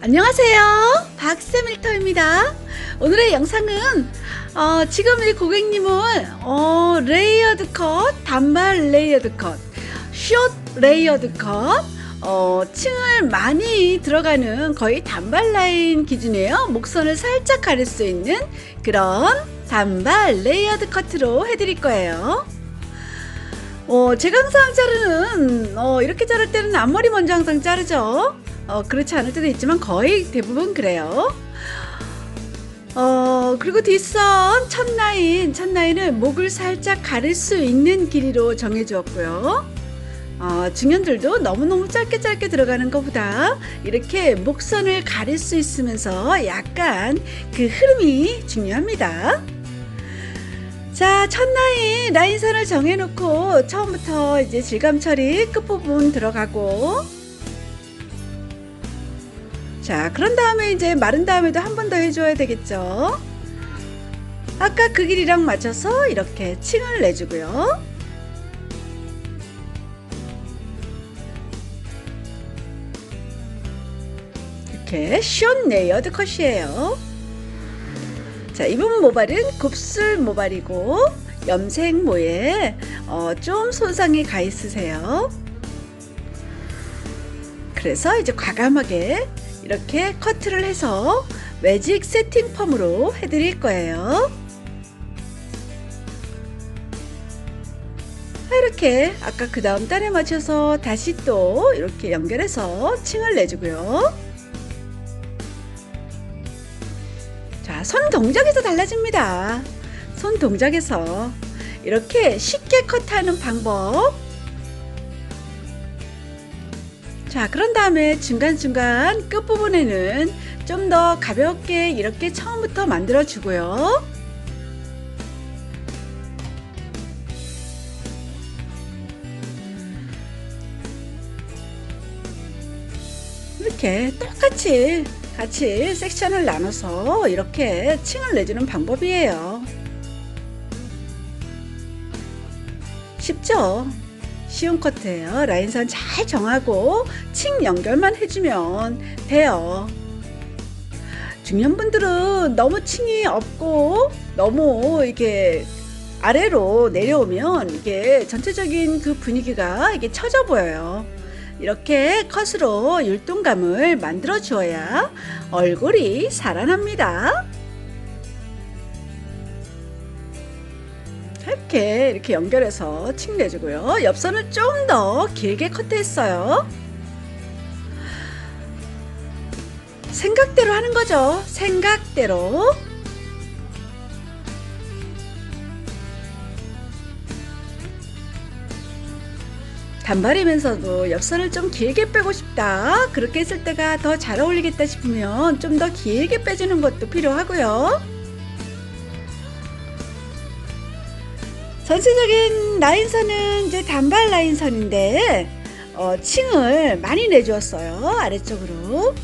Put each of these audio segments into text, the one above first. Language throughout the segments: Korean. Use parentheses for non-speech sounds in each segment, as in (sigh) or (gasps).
안녕하세요. 박세밀터입니다. 오늘의 영상은 어, 지금 이 고객님은 어, 레이어드 컷, 단발 레이어드 컷, 숏 레이어드 컷, 어, 층을 많이 들어가는 거의 단발 라인 기준이에요. 목선을 살짝 가릴 수 있는 그런 단발 레이어드 커트로 해드릴 거예요. 어, 제가 항상 자르는, 어, 이렇게 자를 때는 앞머리 먼저 항상 자르죠. 어, 그렇지 않을 때도 있지만 거의 대부분 그래요. 어, 그리고 뒷선 첫 라인, 첫 라인을 목을 살짝 가릴 수 있는 길이로 정해주었고요. 어, 중년들도 너무너무 짧게 짧게 들어가는 것보다 이렇게 목선을 가릴 수 있으면서 약간 그 흐름이 중요합니다. 자, 첫 라인, 라인선을 정해놓고 처음부터 이제 질감 처리 끝부분 들어가고 자, 그런 다음에 이제 마른 다음에도 한 번 더 해줘야 되겠죠. 아까 그 길이랑 맞춰서 이렇게 층을 내주고요. 이렇게 숏 레이어드 컷이에요. 자, 이 부분 모발은 곱슬 모발이고 염색 모에 어, 좀 손상이 가 있으세요. 그래서 이제 과감하게 이렇게 커트를 해서 매직 세팅 펌으로 해드릴 거예요. 이렇게 아까 그 다음 단에 맞춰서 다시 또 이렇게 연결해서 층을 내주고요. 자, 손 동작에서 달라집니다. 손 동작에서 이렇게 쉽게 컷하는 방법. 자, 그런 다음에 중간중간 끝부분에는 좀 더 가볍게 이렇게 처음부터 만들어 주고요. 이렇게 똑같이 같이 섹션을 나눠서 이렇게 층을 내주는 방법이에요. 쉽죠? 쉬운 커트예요. 라인선 잘 정하고 층 연결만 해주면 돼요. 중년분들은 너무 층이 없고 너무 이게 아래로 내려오면 이게 전체적인 그 분위기가 이게 처져 보여요. 이렇게 컷으로 율동감을 만들어 주어야 얼굴이 살아납니다. 이렇게 이렇게 연결해서 층 내주고요. 옆선을 좀 더 길게 커트했어요. 생각대로 하는 거죠. 생각대로. 단발이면서도 옆선을 좀 길게 빼고 싶다. 그렇게 했을 때가 더 잘 어울리겠다 싶으면 좀 더 길게 빼주는 것도 필요하고요. 전체적인 라인선은 이제 단발 라인선인데 어, 층을 많이 내주었어요. 아래쪽으로.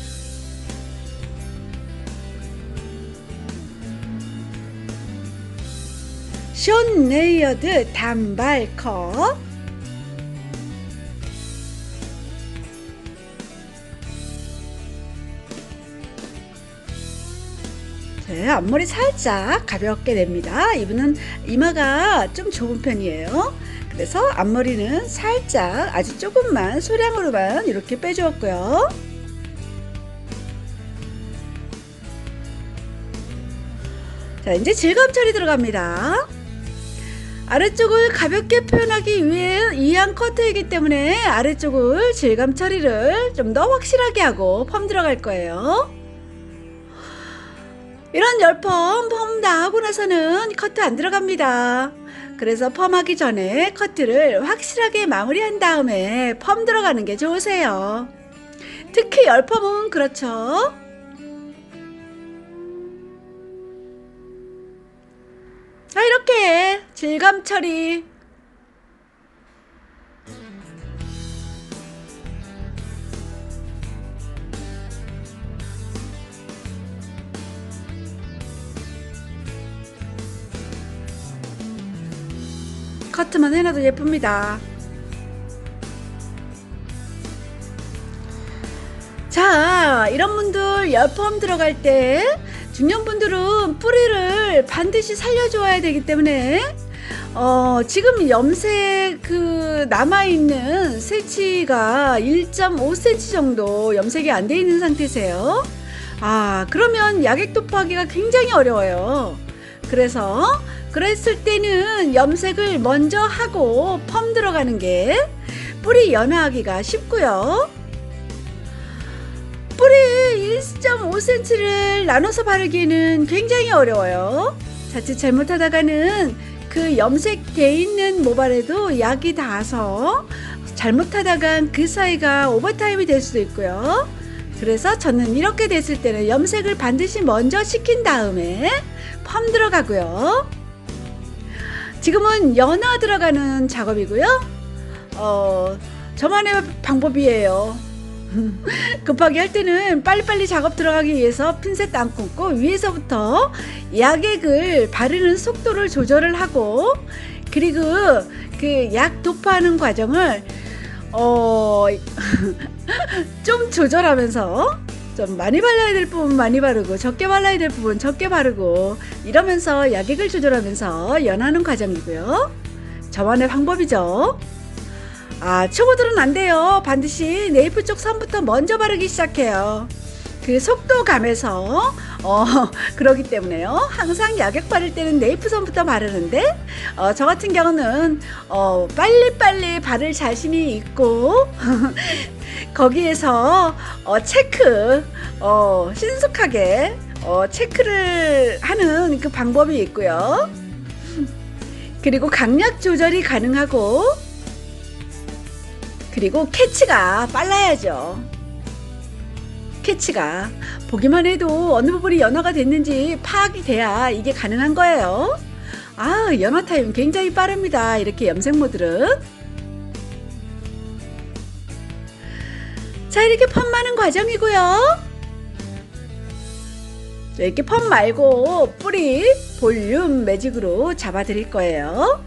숏 레이어드 단발 컷. 네, 앞머리 살짝 가볍게 냅니다. 이분은 이마가 좀 좁은 편이에요. 그래서 앞머리는 살짝 아주 조금만 소량으로만 이렇게 빼주었고요. 자, 이제 질감 처리 들어갑니다. 아래쪽을 가볍게 표현하기 위해 이한 커트이기 때문에 아래쪽을 질감 처리를 좀 더 확실하게 하고 펌 들어갈 거예요. 이런 열펌 펌 다 하고 나서는 커트 안 들어갑니다. 그래서 펌하기 전에 커트를 확실하게 마무리한 다음에 펌 들어가는 게 좋으세요. 특히 열펌은 그렇죠. 자, 이렇게 질감 처리. 커트만 해놔도 예쁩니다. 자, 이런 분들 열펌 들어갈 때 중년분들은 뿌리를 반드시 살려줘야 되기 때문에 어, 지금 염색 그 남아있는 세치가 1.5cm 정도 염색이 안 돼 있는 상태세요. 아, 그러면 약액 도포하기가 굉장히 어려워요. 그래서 그랬을 때는 염색을 먼저 하고 펌 들어가는 게 뿌리 연화하기가 쉽고요. 뿌리 1.5cm를 나눠서 바르기는 굉장히 어려워요. 자칫 잘못하다가는 그 염색돼 있는 모발에도 약이 닿아서 잘못하다간 그 사이가 오버타임이 될 수도 있고요. 그래서 저는 이렇게 됐을 때는 염색을 반드시 먼저 시킨 다음에 펌 들어가고요. 지금은 연화 들어가는 작업이고요. 어, 저만의 방법이에요. (laughs) 급하게 할 때는 빨리빨리 작업 들어가기 위해서 핀셋 안 끊고 위에서부터 약액을 바르는 속도를 조절을 하고 그리고 그 약 도포하는 과정을 어, (laughs) 좀 조절하면서 좀 많이 발라야 될 부분 많이 바르고 적게 발라야 될 부분 적게 바르고 이러면서 약액을 조절하면서 연하는 과정이고요. 저만의 방법이죠. 아, 초보들은 안 돼요. 반드시 네이프 쪽 선부터 먼저 바르기 시작해요. 그 속도감에서 어 (laughs) 그러기 때문에요. 항상 약액 바를 때는 네이프 선부터 바르는데 어, 저 같은 경우는 어 빨리빨리 바를 자신이 있고 (laughs) 거기에서 어 체크 어 신속하게 어 체크를 하는 그 방법이 있고요. (laughs) 그리고 강약 조절이 가능하고 그리고 캐치가 빨라야죠. 캐치가 보기만 해도 어느 부분이 연화가 됐는지 파악이 돼야 이게 가능한 거예요. 아, 연화 타임 굉장히 빠릅니다. 이렇게 염색 모들은. 자, 이렇게 펌하는 과정이고요. 자, 이렇게 펌 말고 뿌리 볼륨 매직으로 잡아 드릴 거예요.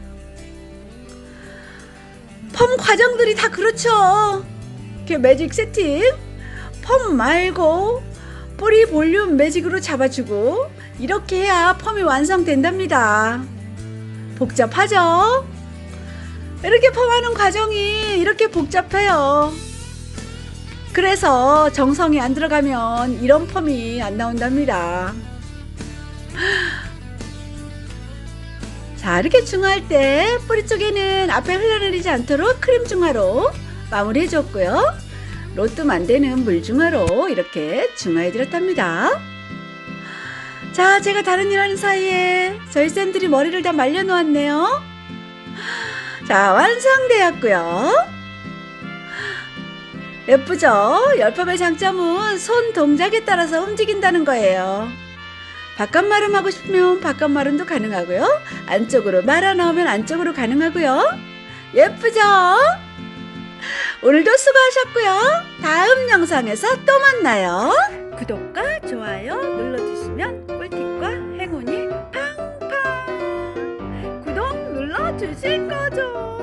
펌 과정들이 다 그렇죠. 이렇게 매직 세팅. 펌 말고 뿌리 볼륨 매직으로 잡아주고 이렇게 해야 펌이 완성된답니다. 복잡하죠? 이렇게 펌하는 과정이 이렇게 복잡해요. 그래서 정성이 안 들어가면 이런 펌이 안 나온답니다. (gasps) 자, 이렇게 중화할 때 뿌리 쪽에는 앞에 흘러내리지 않도록 크림 중화로 마무리해 줬고요. 로또 만드는 물 중화로 이렇게 중화해 드렸답니다. 자, 제가 다른 일 하는 사이에 저희 쌤들이 머리를 다 말려 놓았네요. 자, 완성되었고요. 예쁘죠? 열펌의 장점은 손 동작에 따라서 움직인다는 거예요. 바깥 마름 하고 싶으면 바깥 마름도 가능하고요. 안쪽으로 말아 넣으면 안쪽으로 가능하고요. 예쁘죠? 오늘도 수고하셨고요. 다음 영상에서 또 만나요. 구독과 좋아요 눌러주시면 꿀팁과 행운이 팡팡 구독 눌러주실 거예요.